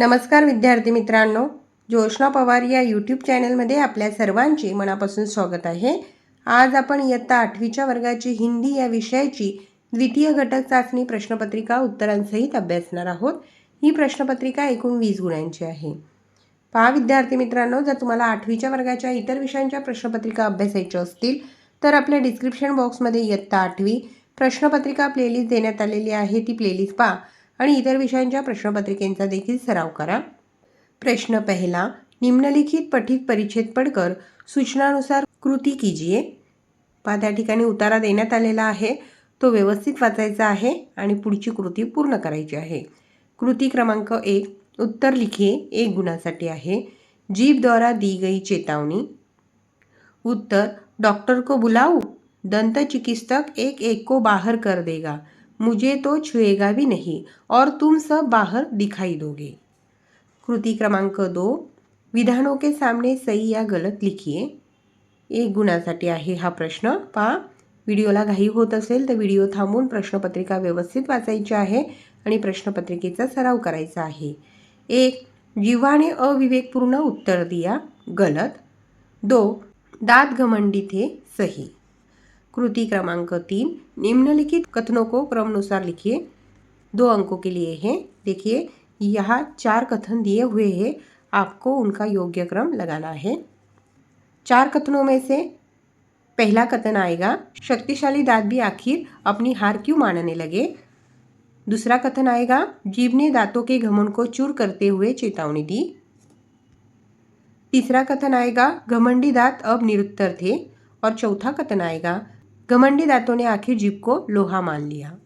नमस्कार विद्यार्थी मित्रांनो जोशना पवार या यूट्यूब चॅनलमध्ये आपल्या सर्वांचे मनापासून स्वागत आहे. आज आपण इयत्ता आठवीच्या वर्गाची हिंदी या विषयाची द्वितीय घटक चाचणी प्रश्नपत्रिका उत्तरांसहित अभ्यासणार आहोत. ही प्रश्नपत्रिका एकूण वीस गुणांची आहे. पहा विद्यार्थी मित्रांनो जर तुम्हाला आठवीच्या वर्गाच्या इतर विषयांच्या प्रश्नपत्रिका अभ्यासायच्या असतील तर आपल्या डिस्क्रिप्शन बॉक्समध्ये इयत्ता आठवी प्रश्नपत्रिका प्लेलिस्ट देण्यात आलेली आहे. ती प्लेलिस्ट पहा. आणि इतर विषयांच्या प्रश्नपत्रिकेंचा देखील सराव करा. प्रश्न पहिला निम्नलिखित पठित परिच्छेद पडकर सूचनानुसार कृती कीजिए पहा त्या ठिकाणी उतारा देण्यात आलेला आहे. तो व्यवस्थित वाचायचा आहे आणि पुढची कृती पूर्ण करायची आहे. कृती क्रमांक एक उत्तर लिखिए एक गुणासाठी आहे. जीभ द्वारा दी गई चेतावनी उत्तर डॉक्टर को बुलाऊ. दंत चिकित्सक एक एक को बाहर कर देगा. मुझे तो छुएगा भी नहीं और तुम सब बाहर दिखाई दोगे। कृति क्रमांक दो विधानों के सामने सही या गलत लिखिए। एक गुणासाठी आहे हा प्रश्न. पहा व्हिडिओला घाई होत असेल तर व्हिडिओ थांबून प्रश्नपत्रिका व्यवस्थित वाचायची आहे आणि प्रश्नपत्रिकेचा सराव करायचा आहे. एक जीवाने अविवेकपूर्ण उत्तर दिया. गलत. दो दात घमंडी थे सही. कृति क्रमांक तीन। निम्नलिखित कथनों को क्रमनुसार लिखिए। दो अंकों के लिए है। देखिए, यहाँ चार कथन दिए हुए हैं। आपको उनका योग्य क्रम लगाना है। चार कथनों में से पहला कथन आएगा, शक्तिशाली दांत भी आखिर अपनी हार क्यों मानने लगे? दूसरा कथन आएगा जीव ने दांतों के घमंड को चूर करते हुए चेतावनी दी। तीसरा कथन आएगा, घमंडी दांत अब निरुत्तर थे। और चौथा कथन आएगा घमंडी दातों ने आखिर जीप को लोहा मान लिया।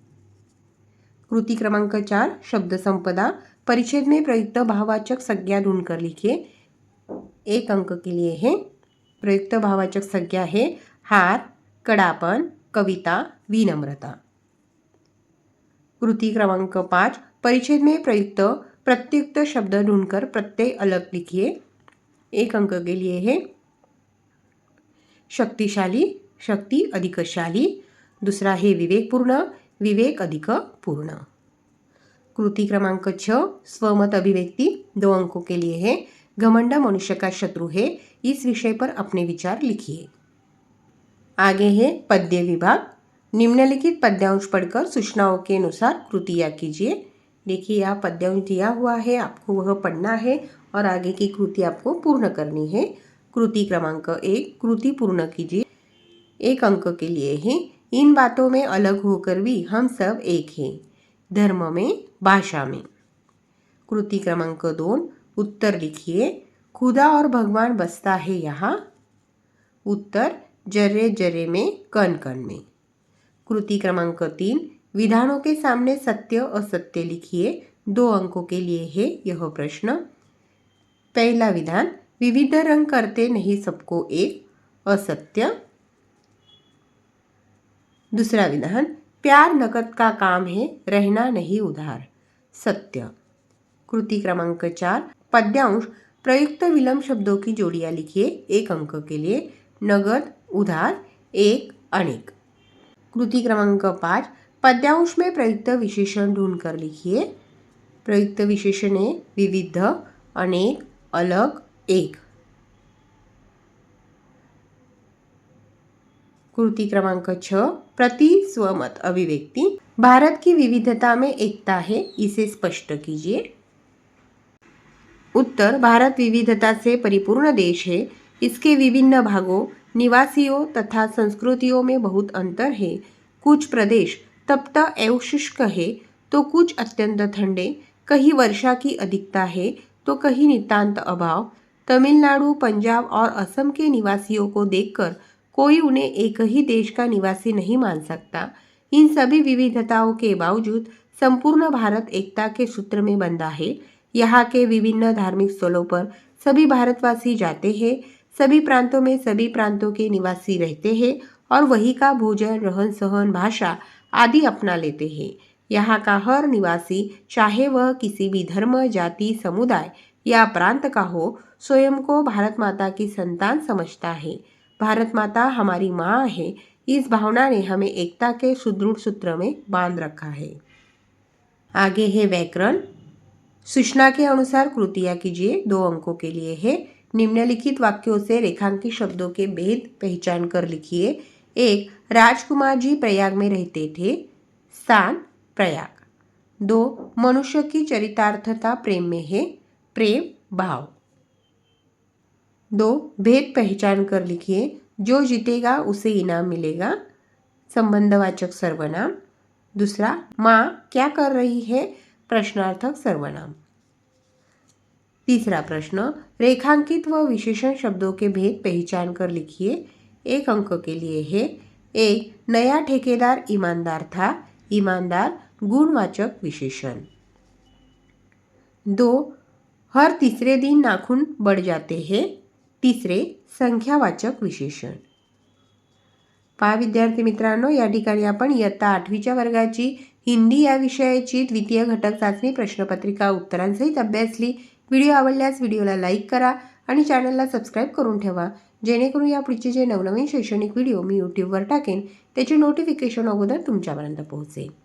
कृति क्रमांक चार, शब्द संपदा, परिच्छेद में प्रयुक्त भाववाचक संज्ञा ढूंढकर लिखिए। एक अंक के लिए है। प्रयुक्त भाववाचक संज्ञा है हार, कड़ापन, कविता, विनम्रता। कृति क्रमांक पाँच, परिच्छेद में प्रयुक्त प्रत्युक्त शब्द ढूंढकर प्रत्यय अलग लिखिए। एक अंक के लिए है। शक्तिशाली शक्ति अधिक शाली, दूसरा है विवेकपूर्ण, विवेक अधिक पूर्ण. कृति क्रमांक छ, स्वमत अभिव्यक्ति, दो अंकों के लिए है. घमंड मनुष्य का शत्रु है. इस विषय पर अपने विचार लिखिए. आगे है पद्य विभाग. निम्नलिखित पद्यांश पढ़कर सूचनाओं के अनुसार कृतियाँ कीजिए. देखिए, यहाँ पद्यांश दिया हुआ है, आपको वह पढ़ना है और आगे की कृति आपको पूर्ण करनी है. कृति क्रमांक एक, कृति पूर्ण कीजिए. एक अंक के लिए है। इन बातों में अलग होकर भी हम सब एक हैं। धर्म में, भाषा में। कृति क्रमांक दोन, उत्तर लिखिए। खुदा और भगवान बसता है यहाँ। उत्तर, जर्रे जर्रे में, कण कण में। कृति क्रमांक तीन, विधानों के सामने सत्य असत्य लिखिए। दो अंकों के लिए है यह प्रश्न। पहला विधान, विविध रंग करते नहीं सबको एक। असत्य दूसरा विधान, प्यार नकद का काम है, रहना नहीं उधार। सत्य। कृति क्रमांक चार, पद्यांश, प्रयुक्त विलंब शब्दों की जोड़ियाँ लिखिए, एक अंक के लिए, नगद, उधार, एक, अनेक। कृति क्रमांक पाँच, पद्यांश में प्रयुक्त विशेषण ढूंढकर लिखिए। प्रयुक्त विशेषण है विविध, अनेक, अलग, एक। कृति क्रमांक छ, प्रति स्वमत अभिव्यक्ति, भारत की विविधता में एकता है, इसे स्पष्ट कीजिए। उत्तर, भारत विविधता से परिपूर्ण देश है, इसके विभिन्न भागों, निवासियों तथा संस्कृतियों में बहुत अंतर है। कुछ प्रदेश तप्त एवं शुष्क है तो कुछ अत्यंत ठंडे, कहीं वर्षा की अधिकता है तो कहीं नितांत अभाव। तमिलनाडु, पंजाब और असम के निवासियों को देखकर कोई उन्हें एक ही देश का निवासी नहीं मान सकता। इन सभी विविधताओं के बावजूद संपूर्ण भारत एकता के सूत्र में बंधा है। यहाँ के विभिन्न धार्मिक स्थलों पर सभी भारतवासी जाते हैं, सभी प्रांतों में सभी प्रांतों के निवासी रहते हैं और वही का भोजन, रहन सहन, भाषा आदि अपना लेते हैं। यहाँ का हर निवासी, चाहे वह किसी भी धर्म, जाति, समुदाय या प्रांत का हो, स्वयं को भारत माता की संतान समझता है। भारत माता हमारी माँ है, इस भावना ने हमें एकता के सुदृढ़ सूत्र में बाँध रखा है। आगे है व्याकरण। सूचना के अनुसार कृतियाँ कीजिए, दो अंकों के लिए है। निम्नलिखित वाक्यों से रेखांकित शब्दों के भेद पहचान कर लिखिए। एक, राजकुमार जी प्रयाग में रहते थे। स्थान प्रयाग। दो, मनुष्य की चरितार्थता प्रेम में है। प्रेम, भाव। दो, भेद पहचान कर लिखिए। जो जीतेगा, उसे इनाम मिलेगा। संबंधवाचक सर्वनाम। दूसरा, माँ क्या कर रही है? प्रश्नार्थक सर्वनाम। तीसरा प्रश्न, रेखांकित व विशेषण शब्दों के भेद पहचान कर लिखिए। एक अंक के लिए है। एक नया ठेकेदार ईमानदार था। ईमानदार, गुणवाचक विशेषण। दो, हर तीसरे दिन नाखून बढ़ जाते हैं। तिसरे संख्यावाचक विशेषण. पहा विद्यार्थी मित्रांनो या ठिकाणी आपण इयत्ता आठवीच्या वर्गाची हिंदी या विषयाची द्वितीय घटक चाचणी प्रश्नपत्रिका उत्तरांसहित अभ्यासली. व्हिडिओ आवडल्यास व्हिडिओला लाईक करा आणि चॅनलला सबस्क्राईब करून ठेवा. जेणेकरून या पुढचे जे नवनवीन शैक्षणिक व्हिडिओ मी यूट्यूबवर टाकेन त्याचे नोटिफिकेशन अगोदर तुमच्यापर्यंत पोहोचेल.